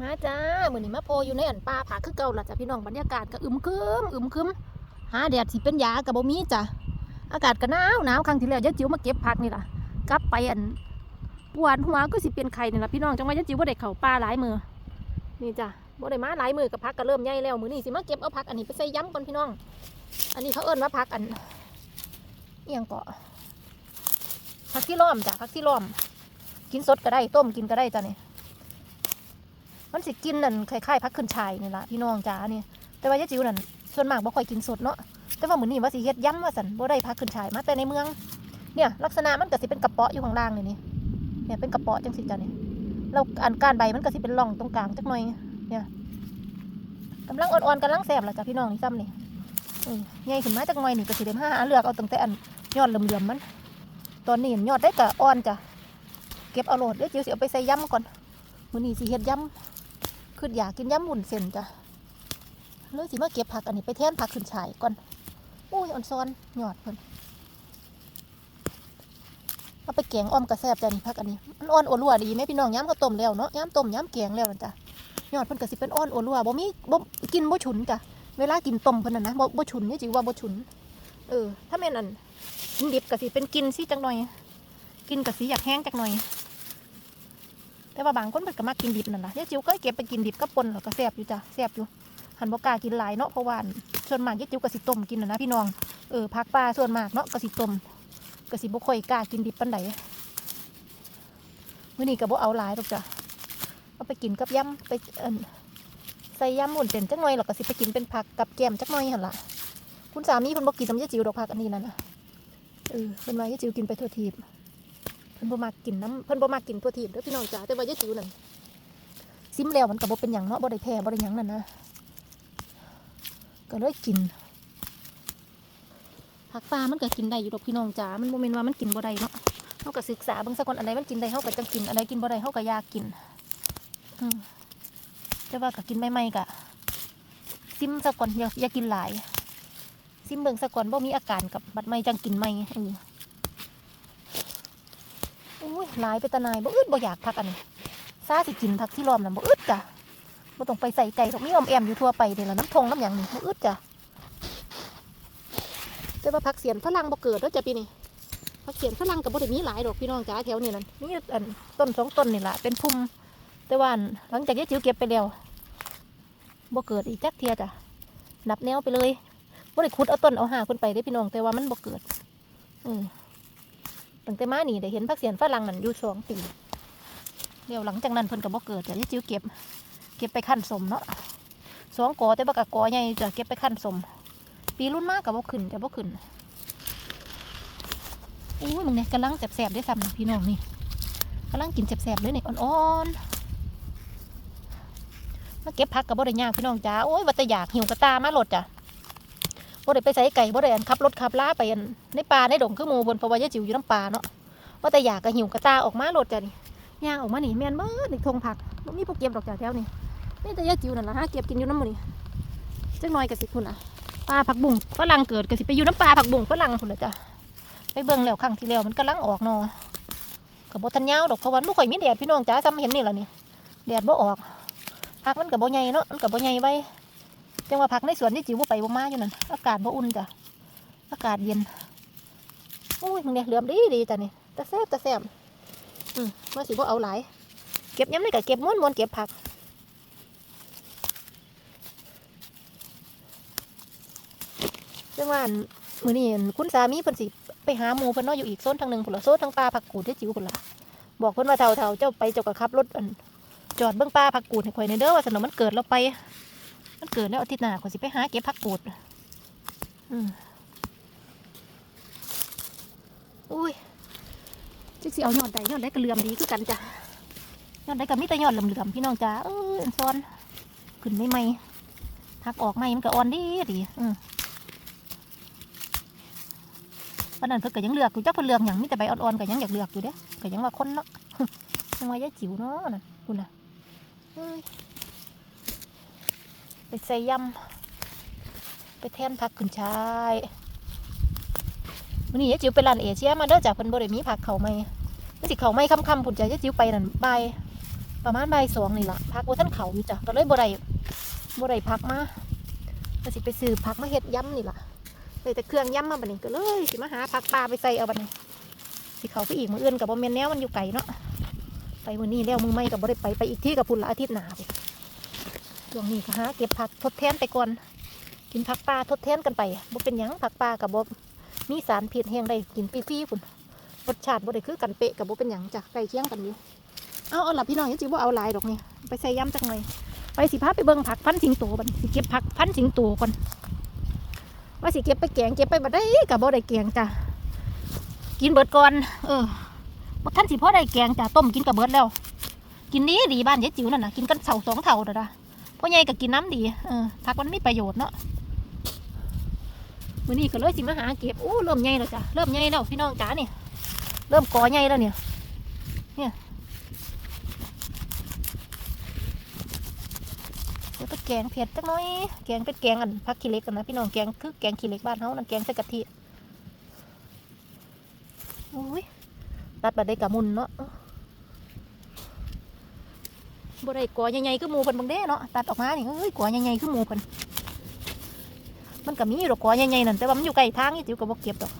มาจ้ามือนี้มาโพอยู่ในอันป่าผาคือเก่าล่ะจ้ะพี่น้องบรรยากาศก็อึมครึมอึมครึมหาแดดสิเป็นยาก็บ่มีจ้ะอากาศก็หนาวหนาวครั้งที่แล้วยายจิ๋วมาเก็บผักนี่ล่ะกลับไปอันปวดหัวก็สิเป็นไข้นี่ล่ะพี่น้องจังว่ายายจิ๋วบ่ได้เข้าป่าหลายมือนี่จ้ะบ่ได้มาหลายมือกับผักก็เริ่มใหญ่แล้วมือนี้สิมาเก็บเอาผักอันนี้ไปใส่ย้ำก่อนพี่น้อง อันนี้เขาเอิ้นว่าผักอันเอียงเกาะผักที่ล้อมจ้ะผักที่ล้อม กินสดก็ได้ต้มกินก็ได้จ้ะนี่ มันสิกินนั่นคล้ายๆพักขึ้นชายนี่ละพี่น้องจ๋านี่แต่ว่ายายจิ๋วนั่นส่วนมากบ่ค่อยกินสดเนาะแต่ว่าเหมือนี้ว่าสิเฮ็ดยำว่าซั่นบ่ได้พักขึ้นชายมาแต่ในเมือง เนี่ยลักษณะมันก็สิเป็นกระเปาะอยู่ข้างล่างนี่นี่เนี่ยเป็นกระเปาะจังสิจ้ะนี่แล้วอันก้านใบมันก็สิเป็นร่องตรงกลางจักหน่อยเนี่ยกำลังอ่อนๆกำลังแซ่บล่ะจ้ะพี่น้องนี่ซ้ำนี่ใหญ่ขึ้นมาจักหน่อยนี่ก็สิได้มาหาเลือกเอาตั้งแต่อันยอดเหลื่อมๆมัน ตอนนี้ยอดได้ก็อ่อนจ้ะเก็บเอาโหลดเดี๋ยวจิ๋วสิเอาไปใส่ยำก่อนมื้อนี้สิเฮ็ดยำ คืออยากกินยำหมุนเส้นจ้ะเลยสิมาเก็บผักอันนี้ไปแทนผักขึ้นฉายก่อนอุ้ยอ่อนซ้อนหยอดเพิ่นเอาไปแกงอ้อมกระแซบจ้ะนี่ผักอันนี้มันอ่อนโอรัวดีไหมพี่น้องย้ำก็ต้มแล้วเนาะย้ำต้มย้ำแกงแล้วนะจ้ะหยอดเพิ่นก็สิเป็นอ่อนโอรัวบ่มีบ่กินบ่ฉุนจ้ะเวลากินต้มเพิ่นน่ะนะบ่บ่ฉุนนี่จิว่าบ่ฉุน เออ ถ้าแม่นอันกินดิบก็สิเป็นกินสิจังหน่อย กินก็สิอยากแห้งจักหน่อย แต่ว่าบางคนเพิ่นก็มักกินดิบนั่นล่ะยายจิ๋วก็เก็บไปกินดิบก็ปนแล้วก็แซ่บอยู่จ้ะแซ่บอยู่หันบ่กล้ากินหลายเนาะเพราะว่าส่วนมากยายจิ๋วก็สิต้มกินน่ะนะพี่น้องเออผักปลาส่วนมากเนาะก็สิต้มก็สิบ่ค่อยกล้ากินดิบปานใดมื้อนี้ก็บ่เอาหลายดอกจ้ะเอาไปกินกับยำไปเอิ่นใส่ยำหมุนเส้นจักหน่อยแล้วก็สิไปกินเป็นผักกับแกมจักหน่อยหั่นล่ะคุณสามีเพิ่นบ่กินน้ำยายจิ๋วดอกผักอันนี้นั่นนะเออเพิ่นว่ายายจิ๋วกินไปทั่วทีบ พิ่นบ่มักกินน้ำเพิ่นบ่มักกินตัวทีบเด้อพี่น้องจ๋าแต่ว่ายายจิ๋วนั่นซิมแล้วมันก็บ่เป็นหยังเนาะบ่ได้แพ้บ่ได้หยังนั่นนะก็เลยกินผักปลามันก็กินได้อยู่ดอกพี่น้องจ๋ามันบ่แม่นว่ามันกินบ่ได้เนาะเฮาก็ศึกษาเบิ่งซะก่อนอันใดมันกินได้เฮาก็จังกินอันใดกินบ่ได้เฮาก็อยากกินอืมแต่ว่าก็กินใหม่ๆก็ซิมซะก่อนอย่าอย่ากินหลายซิมเบิ่งซะก่อนบ่มีอาการกับบัดใหม่จังกินใหม่เออ อุ้ยหลายไปตะนายบ่อึดบ่อยากพักอันนี้ซาสิกินพักที่ล้อมน่ะบ่อึดจ้ะบ่ต้องไปใส่ใจตรงนี้ออมแอมอยู่ทั่วไปเดี๋ยวน้ำทงน้ำหยังนี่บ่อึดจ้ะแต่ว่าพักเสียนฝรั่งบ่เกิดแล้วจ้ะปีนี้พักเสียนฝรั่งก็บ่ได้มีหลายดอกพี่น้องจ๋าแถวนี้นั่นนี่อันต้นสองต้นนี่แหละเป็นพุ่มแต่ว่าอันหลังจากยายจิ๋วเก็บไปแล้วบ่เกิดอีกจักเทียจ้ะดับแนวไปเลยบ่ได้ขุดเอาต้นเอาหาคนไปได้พี่น้องแต่ว่ามันบ่เกิดอืม ตั้งแต่มานี่ได้เห็นพักเสียนฝรั่งนั่นอยู่สองปีเดี๋ยวหลังจากนั้นเพิ่นก็บ่เกิดแต่ยายจิ๋วเก็บ เก็บไปขั้นสมเนาะสองกอแต่บ่กกอใหญ่จะเก็บไปขั้นสม ปีรุ่นมากกับบ่ขึ้นจะบ่ขึ้นอู้ยมึงเนี่ยกำลังแสบๆได้ซ้ำพี่น้องนี่กำลังกินแสบๆเลยนี่อ่อนๆมาเก็บผักกับบ่ได้ยากพี่น้องจ้าโอ้ยว่าแต่อยากหิวกระตามาโลดจ้ะ บ่ได้ไปใส่ไก่บ่ได้อันขับรถขับล้าไปอันในป่าในดงคือหมู่บนเพราะว่ายายจิ๋วอยู่น้ำป่าเนาะว่าแต่อยากก็หิวกระตาออกมาโลดจ้ะนี่ย่างออกมานี่แม่นเบิดนี่ทงผักบ่มีพวกเก็บดอกจ้ะแถวนี้นี่แต่ยายจิ๋วนั่นล่ะฮะเก็บกินอยู่น้ำหมื้นี่จักหน่อยก็สิคุณน่ะปลาผักบุ้งฝรั่งเกิดก็สิไปอยู่น้ำปลาผักบุ้งฝรั่งพุ่นละจ้ะไปเบิ่งแล้วครั้งที่แล้วมันกำลังออกเนอก็บ่ทันยาวดอกเพราะว่าบ่ค่อยมีแดดพี่น้องจ้าซ้ำเห็นนี่ล่ะนี่แดดบ่ออกผักมันก็บ่ใหญ่เนาะมันก็บ่ใหญ่ไว้ จังว่าผักในสวนนี่จิ๋วบ่ไปบ่มาอยู่นั่นอากาศบ่อุ่นจ้ะอากาศเย็นอุ้ยมึงเนี่ยเหลือมดีดีจ้ะนี่ตะแซ่บตะแซ่บอืมว่าสิบ่เอาหลาย เก็บย้ำได้ก็เก็บม้วนๆเก็บผักจังว่าอันมือนี้อันคุณสามีเพิ่นสิไปหาหมูเพิ่นเนาะอยู่อีกโซนทางหนึ่งพุ่นละโซนทางป่าผักกูดที่จิ๋วพุ่นละบอกเพิ่นว่าเฒ่าๆเจ้าไปเจ้าก็ขับรถจอดเบิ่งป่าผักกูดให้ข่อยในเด้อว่าสนมมันเกิดแล้วไป มันเกิดแล้วอาทิตย์หน้าข่อยสิไปหาเก็บผักกูดอุ้ยจักสิเอายอดใดยอดใดก็เหลื่อมดีคือกันจ้ะยอดใดก็มีแต่ยอดเหลื่อมๆพี่น้องจ้าเอออซ้อนขึ้นไม่ไหมหักออกไหมมันก็อ่อนดีดีอืมวันนั้นเพิ่นก็ยังเลือกอยู่จักเพิ่นเลือกหยังมีแต่ใบอ่อนๆก็ยังอยากเลือกอยู่เด้ก็ยังว่าคนเนาะยังว่ายายจิ๋วเนาะนั่นคุณน่ะเอ้ย ใส่ยำไปแทนผักขึ้นชายวันนี้ยายจิ๋วไปร้านเอเชียมาเด้อจ้ะเพิ่นบ่ได้มีผักเขาวใหม่ไม่สิเขาวใหม่ค่ำๆพุ่นจ้ะยายจิ๋วไปนั่นบ่ายประมาณใบสองนี่ล่ะพักว่าท่านเขาอยู่จ้ะก็เลยบ่ได้บ่ได้พักมาก็สิไปซื้อผักมาเฮ็ดยำนี่ล่ะเลยแต่เครื่องยำมาบัดนี้ก็เลยสิมาหาผักปลาไปใส่เอาบัดนี้สิเขาไปอีกมื้ออื่นกับบ่แม่นแนวมันอยู่ไกลเนาะไปมื้อนี้แล้วมื้อใหม่ก็บ่ได้ไปไปอีกที่กับพุ่นละอาทิตย์หน้า ช่วงนี้ก็หาเก็บผักทดแทนไปก่อน กินผักปลาทดแทนกันไปบ่เป็นหยังผักปลากับบ่มีสารพิษแห้งได้กินฟรีๆพุ่นรสชาติบ่ได้คือกันเปะกับบ่เป็นหยังจ้ะใกล้เคียงกันอยู่เอาเอาล่ะพี่น้องยังจิบ่เอาลายดอกนี่ไปใส่ยำจักหน่อยไปสิพาไปเบิ่งผักพันสิงโตบัดนี้สิเก็บผักพันสิงโตก่อนว่าสิเก็บไปแกงเก็บไปบัดได้กับบ่ได้แกงจ้ะกินเบิดก่อน เออบ่ทันสิพ่อได้แกงจ้ะต้มกินกับเบิดแล้ว กินดีดีบ้านยายจิ๋วนั่นนะกินกันเสาสองเท่าเด้อ พ่อใหญ่ก็กินน้ำดีเออผักมันมีประโยชน์เนาะมื้อนี้ก็เลยสิมาหาเก็บอู้เริ่มใหญ่แล้วจ้ะเริ่มใหญ่แล้วพี่น้องจ๋านี่ยเริ่มกอใหญ่แล้วเนี่ยเดี๋ยวไปแกงเผ็ดจักน่อยแกงเป็นแกงอันพักขี้เล็กกันนะพี่น้องแกงคือแกงขี้เล็กบ้านเฮานั่นแกงใส่กะทิโอ้ยตัดบัดได้กะมุนเนาะ บ่ได้กอใหญ่ๆคือหมูเพิ่นบังเด้เนาะตัดออกมานี่เอ้ยกอใหญ่ๆคือหมูเพิ่นมันก็มีดอกกอใหญ่ๆนั่นแต่ว่ามันอยู่ใกลทางนี่จิ๋วก็บ่เก็บดอก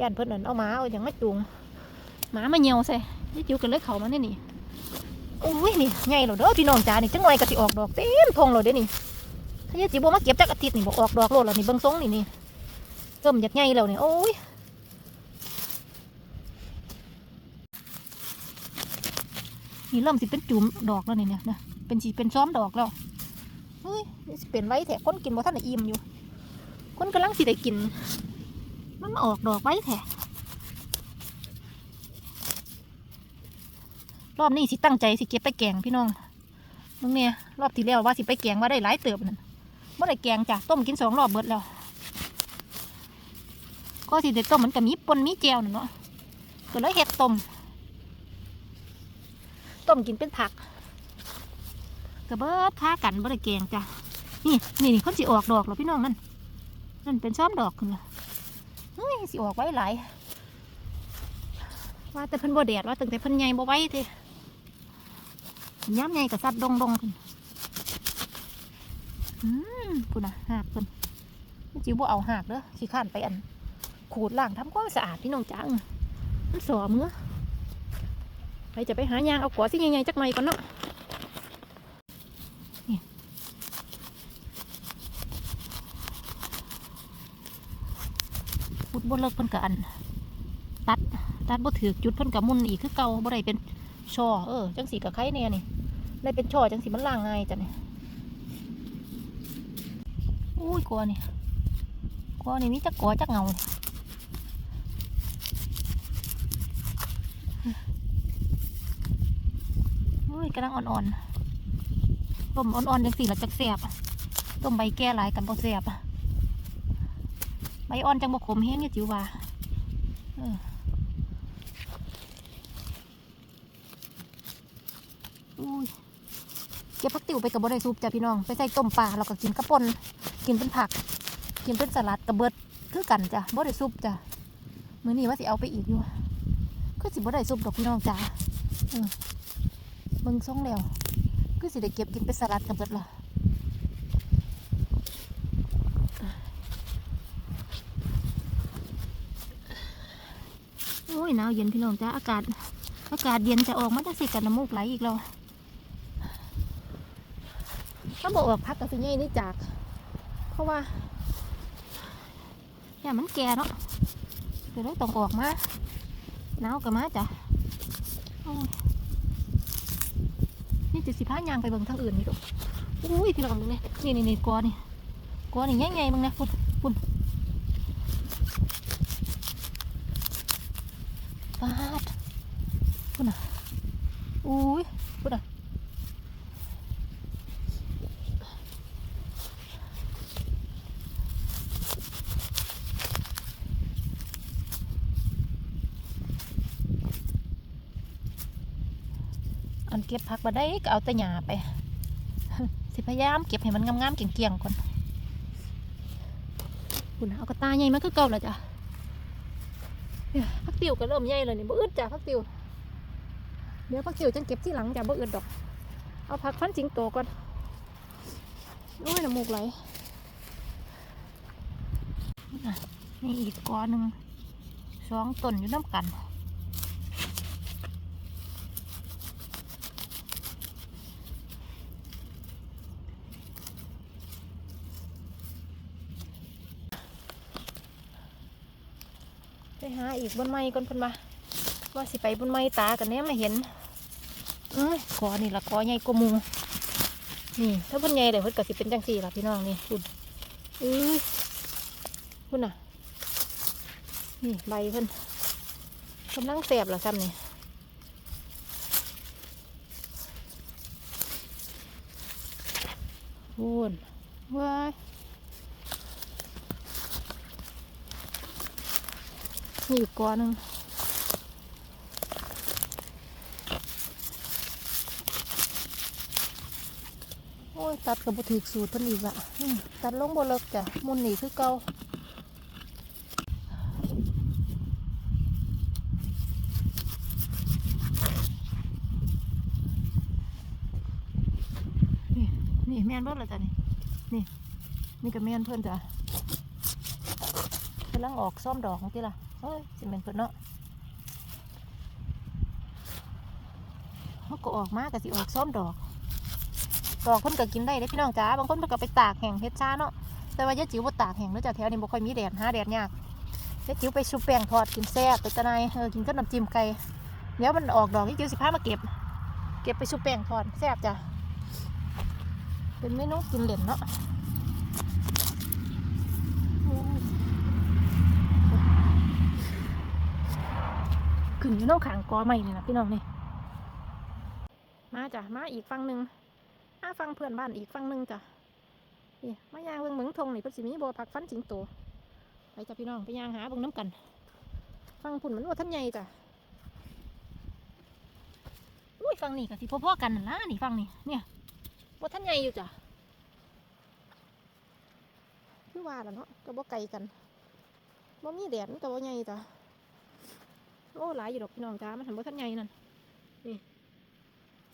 ย่านเพิ่นนั่นเอาหมาเอาหยังมาจูงหมามาเหี่ยวใส่นี่จิ๋วก็เลยเข้ามาในนี่โอ้ยนี่ใหญ่แล้วเด้อพี่น้องจ๋านี่จังหน่อยก็สิออกดอกเต็มทงแล้วเด้นี่ถ้ายายจิบ่มาเก็บจักอาทิตย์นี่บ่ออกดอกโลดแล้วนี่เบิ่งทรงนี่นี่เริ่มอยากใหญ่แล้วนี่โอ้ย นี่เริ่มสิเป็นจุ่มดอกแล้วนี่เนี่ยนะเป็นสิเป็นซ้อมดอกแล้วเฮ้ยนี่สิเป็นไว้แท้คนกินบ่ทันได้อิ่มอยู่ คนกำลังสิได้กิน มันมาออกดอกไว้แท้รอบนี้สิตั้งใจสิเก็บไปแกงพี่น้องมึงเนี่ยรอบที่แล้วว่าสิไปแกงว่าได้หลายเติบนั่นบ่ได้แกงจ้ะต้มกินสองรอบเบิดแล้ว ก็สิได้ต้มมันก็มีปนมีแจวน่ะเนาะก็เลยเฮ็ดต้ม ต้มกินเป็นผักกระเบิดค้ากันบ่ได้แกงจ้ะนี่นี่นี่คนสิออกดอกแล้วพี่น้องนั่นนั่นเป็นซ้อมดอกขึ้นละเฮ้ยสิออกไว้หลายว่าแต่เพิ่นบ่แดดว่าตั้งแต่เพิ่นใหญ่บ่ไว้เด้ย้ำไงกับสัตว์ดงดงคุณอืมคุณน่ะหากคุณจิ๋วบ่เอาหากเด้อขี้ข้านไปอัน ขูดล้างทำความสะอาดพี่น้องจังมันสอมือ ไปจะไปหายางเอากัวสิใหญ่ๆจักหน่อยก่อนเนาะนี่ขุดบนเลิกเพิ่นกะอัน ตัด ตัดบ่ถือจุดเพิ่นกะมุนอีกคือเก่าบ่ได้เป็นช่อเออ จังสีกับไข่เนี่ยนี่ได้เป็นช่อจังสีมันล่างง่ายจ้ะเนี่ยอุ้ยกลัวนี่กลัวนี่มีจักกอจักเงา อ้ยกำลังอ่อนๆต้มอ่อนๆจังสีละจักแสบต้มใบแก่หลายกันบ่แสบใบอ่อนจังบ่ขมแห้งเนี่ยจิ๋วว่าเอออุ้ยเก็บผักติ๋วไปกับบได้ซุปจ้ะพี่น้อง ไปใส่ต้มปลาแล้วก็กินกระปนกินเป็นผัก กินเป็นสลัดกระเบิดคือกันจ้ะบ่ได้ซุปจ้ะมื้อนี้ว่าสิเอาไปอีกอยู่คือสิบ่ได้ซุปดอกพี่น้องจ้ะออเบิ่งทรงแล้วคือสิได้เก็บกินเป็นสลัดกระเบิดล่ะโอ้ยหนาวเย็นพี่น้องจ้ะอากาศ อากาศเย็นจะออกมาได้สิกันน้ำมูกไหลอีกแล้วถ้าบอกออกพักกับสิใหญ่นี่จาก เพราะว่าอย่ามันแก่เนาะเดี๋ยวต้องออกมาหนาวกับมาจ้ะ จะสิพายางไปเบิ่งทางอื่นนี่ดูอุ้ยพี่ลองดูเนี่ยนี่นี่นี่กอนี่กอนี่ใหญ่ๆมึงนะพุ่นพุ่นปาดพุ่นอะยพูดอะอัน เก็บผักมาได้ก็เอาแต่หยาไป สิพยายามเก็บให้มันงามๆเกี่ยงๆก่อนคุณเอากระตาใหญ่มาคือเก่าแล้วจ้ะพักติวก็เริ่มใหญ่แล้วนี่บ่อึดจ้ะพักติวเดี๋ยวพักจิ๋วจังเก็บที่หลังจ้ะบ่อื่นดอก เอาผักฟันสิงโตก่อนโอ้ยน้ำมูกไหลนี่อีกกอหนึ่งสองต้นอยู่น้ำกัน หาอีกบนไม้ก่อนเพิ่นมาว่าสิไปบนไม้ตากันแน่มาเห็นเอ้ยกอนี่ละกอใหญ่กว่ามูนี่ ถ้าเพิ่นใหญ่เดี๋ยวเพิ่นก็สิเป็นจังสี่ล่ะพี่น้องนี่คุณเอ้ยคุณน่ะ นี่ใบเพิ่นกำลังแสบเหรอซ้ำนี่พูนว้าย นี่อีกกอหนึ่งโอ้ย ตัดกับบุถือสูตรเพิ่นอีกละตัดลงบ่เลิกจ้ะมุนหนีคือเก่านี่นี่แม่นเบิดเลยจ้ะนี่ นี่ นี่ก็แม่นเพื่อนจ้ะกำลังออกซ่อมดอกของที่ล่ะ เอ้ยสิเป็นเพื่อนเนาะเขาก็ออกมาก็สิออกซ่อมดอก ดอกเพิ่นก็กินได้เด้พี่น้องจ้าบางคนเพิ่นก็ไปตากแห้งเฮ็ดชาเนาะแต่ว่ายายจิ๋วบ่ตากแห้งเด้อจ้ะแถวนี้บ่ค่อยมีแดดหาแดดยากยายจิ๋วไปชุบแป้งทอดกินแซ่บไปตะไนเออกินกับน้ำจิ้มไก่เดี๋ยวมันออกดอกยายจิ๋วสิพามาเก็บ เก็บไปชุบแป้งทอดแซ่บจ้ะเป็นเมนูกินเหลนเนาะ ขึ้นอยู่น้องขางกอใหม่นี่นะพี่น้องนี่มาจ้ะมาอีกฝั่งหนึ่งมาฟังเพื่อนบ้านอีกฝั่งหนึ่งจ้ะนี่มายางเบิ่งเหมืองทงนี่เพิ่นสิมีบ่อผักฟันสิงโตไปจ้ะพี่น้องไปยางหาเบิ่งน้ำกัน ฟังพุ่นมันว่าท่านใหญ่จ้ะอุ้ยฟังนี่ก็สิพ่อๆกันนะนี่ฟังนี่เนี่ยว่าท่านใหญ่อยู่จ้ะคือว่าแล้วเนาะก็บ่ไกลกันบ่มีแดดมันก็บ่ใหญ่จ้ะ โอ้หลายอยู่ดอกพี่น้องจ้ามันทำบ่ท่านใหญ่นั่นนี่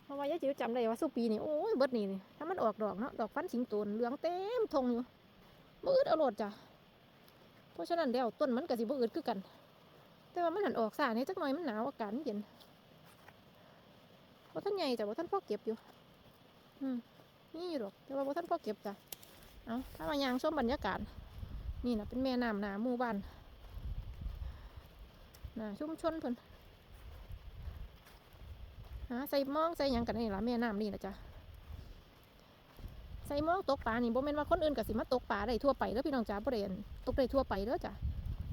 เพราะว่ายายจิ๋วจำได้ว่าสุปีนี่โอ้ยเบิดนี่นี่ถ้ามันออกดอกเนาะดอกฟันสิงโตนเหลืองเต็มทงอยู่บ่อึดเอาโลดจ้ะเพราะฉะนั้นแล้วต้นมันก็สิบ่อึดคือกัน แต่ว่ามันหันออกซ่านี่ยจักหน่อยมันหนาวอากาศมันเย็นบ่ท่านใหญ่จ้ะบ่ท่านพ่อเก็บอยู่ อืมนี่อยู่หรอก แต่ว่าบ่ท่านพ่อเก็บจ้ะเอาถ้ามายางชมบรรยากาศ นี่นะเป็นแม่น้ำหนาหมู่บ้าน น่ะชุมชนเพิ่นหาใส่หมองใส่ยังกันนี่ล่ะแม่น้ำนี่นะจ้ะใส่หมองตกปลานี่บ่แม่นว่าคนอื่นก็สิมาตกปลาได้ทั่วไปเด้อพี่น้องจ๋าบ่ได้อั่นตกได้ทั่วไปเด้อจ้ะ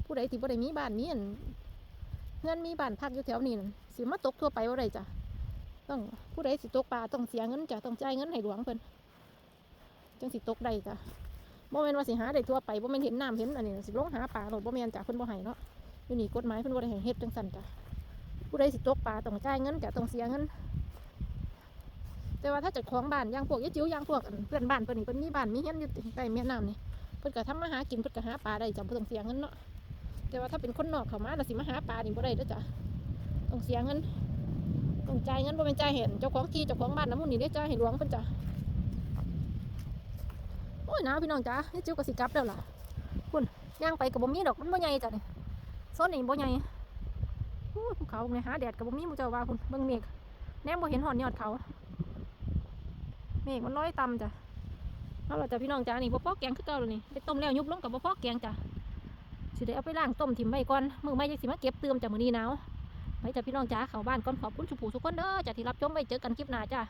ผู้ใดที่บ่ได้มีบ้านมีอันเงินมีบ้านพักอยู่แถวนี้นะสิมาตกทั่วไปบ่ได้จ้ะต้องผู้ใดสิตกปลาต้องเสียเงินจ้ะต้องจ่ายเงินให้หลวงเพิ่นจังสิตกได้จ้ะบ่แม่นว่าสิหาได้ทั่วไปบ่แม่นเห็นน้ำเห็นอันนี้สิลงหาปลาโลดบ่แม่นจ้ะเพิ่นบ่ให้เนาะ อยู่นี่กฎหมายเพิ่นบ่ได้ให้เฮ็ดจังซั่นจ้ะผู้ใดสิตกปลาต้องจ่ายเงินจ้ะต้องเสียเงินแต่ว่าถ้าจัดของบ้านย่างพวกยายจิ๋วย่างพวกอันเพื่อนบ้านเพิ่นนี่เพิ่นมีบ้านมีเฮียนอยู่ใกล้แม่น้ำนี่เพิ่นก็ทำมาหากินเพิ่นก็หาปลาได้จ้ะบ่ต้องเสียเงินเนาะแต่ว่าถ้าเป็นคนนอกเข้ามาแล้วสิมาหาปลานี่บ่ได้เด้อจ้ะต้องเสียเงินต้องจ่ายเงินบ่เป็นจ่ายเห็นเจ้าของที่เจ้าของบ้านน้ำมันนี่ได้จ่ายให้หลวงเพิ่นจ้ะโอ้ยนาพี่น้องจ้านี่จิ้วก็สิกลับแล้วล่ะคุณย่างไปกับบ่มีดอกมันบ่ใหญ่จ้ะนี่ ซนนี้บ่ใหญ่ภูเขาเนี่ยหาแดดกับบ่มีมูเจ้าว่าคุณเบิ่งเมฆแนมบ่เห็นหอนยอดเขา เมฆมันลอยต่ำจ้ะเอาละจ้ะพี่น้องจ้านี่บ่พอแกงคือเก่าแล้วนี่ไปต้มแล้วยุบลงกับบ่พอแกงจ้ะสิได้เอาไปล้างต้มถิ่มไว้ก่อนมือไม่จังสิมาเก็บเติมจ้ะมื้อนี้หนาวไปจ้ะพี่น้องจ้าเข้าบ้านก่อนขอบคุณชุผูทุกคนเด้อจ้ะที่รับชมไว้เจอกันคลิปหน้าจ้า